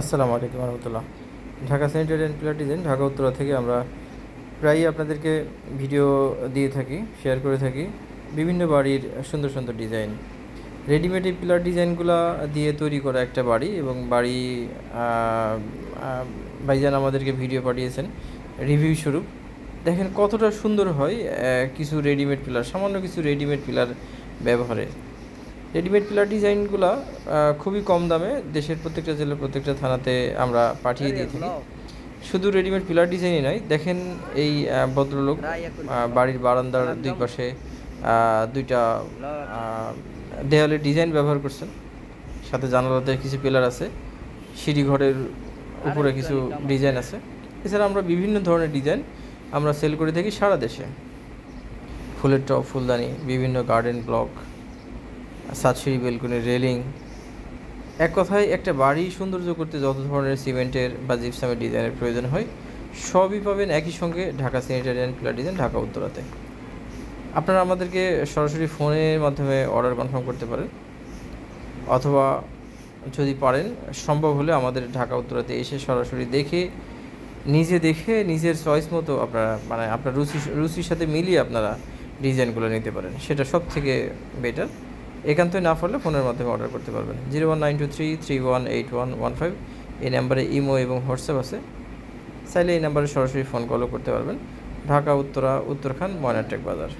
আসসালামু আলাইকুম রহমতুল্লাহ। Dhaka sanitary and pillar design Dhaka Uttara থেকে আমরা প্রায়ই আপনাদেরকে ভিডিও দিয়ে থাকি শেয়ার করে থাকি বিভিন্ন বাড়ির সুন্দর সুন্দর ডিজাইন রেডিমেড এই পিলার ডিজাইনগুলো দিয়ে তৈরি করা একটা বাড়ি এবং বাড়ি ভাইজান আমাদেরকে ভিডিও পাঠিয়েছেন রিভিউ স্বরূপ। দেখেন কতটা সুন্দর হয় কিছু রেডিমেড পিলার সামান্য কিছু রেডিমেড পিলার ব্যবহারে। রেডিমেড পিলার ডিজাইনগুলো খুবই কম দামে দেশের প্রত্যেকটা জেলার প্রত্যেকটা থানাতে আমরা পাঠিয়ে দিয়ে থাকি। শুধু রেডিমেড পিলার ডিজাইনই নয় দেখেন এই ভদ্রলোক বাড়ির বারান্দার দুই পাশে দুইটা আহ, দেওয়ালের ডিজাইন ব্যবহার করছেন। সাথে জানালাতে কিছু পিলার আছে সিঁড়ি ঘরের উপরে কিছু ডিজাইন আছে। এছাড়া আমরা বিভিন্ন ধরনের ডিজাইন আমরা সেল করে থাকি সারা দেশে। ফুলের টপ ফুলদানি বিভিন্ন গার্ডেন ব্লক সাতসিঁড়ি বেলকনি রেলিং। এক কথায় একটা বাড়ি সৌন্দর্য করতে যত ধরনের সিমেন্টের বা জিপসামের ডিজাইনের প্রয়োজন হয়, সবই পাবেন একই সঙ্গে Dhaka sanitary and pillar design Dhaka উত্তরাতে। আপনারা আমাদেরকে সরাসরি ফোনের মাধ্যমে অর্ডার কনফার্ম করতে পারেন, অথবা যদি পারেন, সম্ভব হলে আমাদের ঢাকা উত্তরাতে এসে সরাসরি দেখে, নিজে দেখে, নিজের চয়েস মতো আপনারা মানে আপনার রুচি, রুচির সাথে মিলিয়ে আপনারা ডিজাইনগুলো নিতে পারেন। সেটা সব থেকে বেটার একান্তই না পারলে ফোনের মাধ্যমে অর্ডার করতে পারবেন। Zero one nine two three three one eight one one five এই নাম্বারে ইমো এবং হোয়াটসঅ্যাপ আছে। চাইলে এই নাম্বারে সরাসরি ফোন কলও করতে পারবেন। ঢাকা, উত্তরা উত্তরখান ময়নাটেক বাজার।